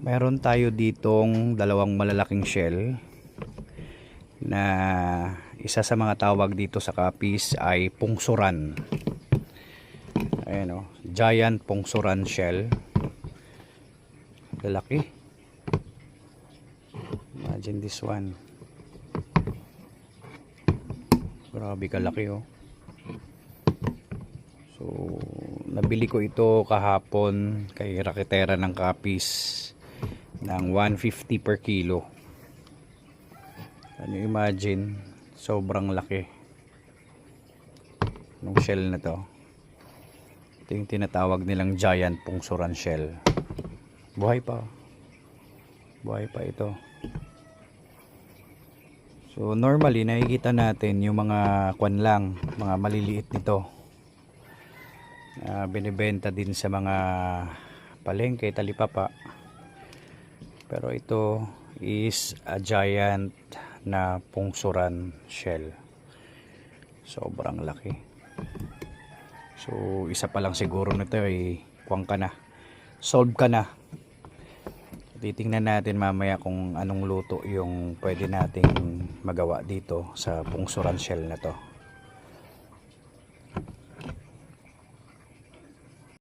Meron tayo ditong dalawang malalaking shell na isa sa mga tawag dito sa kapis ay pungsuran. Ayan o, giant pungsuran shell. Lalaki. Imagine this one. Grabe kalaki oh. So, nabili ko ito kahapon kay Raketera ng Kapis ng 150 per kilo. Can you imagine? Sobrang laki ng shell na to. Ito yung tinatawag nilang giant pungsuran shell. Buhay pa. Buhay pa ito. So normally nakikita natin yung mga kwan lang, mga maliliit nito. na binibenta din sa mga palengke, talipapa. Pero ito is a giant na pungsuran shell. Sobrang laki. So isa pa lang siguro nito ay kuwang ka na. Solve ka na. Titingnan natin mamaya kung anong luto yung pwede nating magawa dito sa pungsuran shell na to.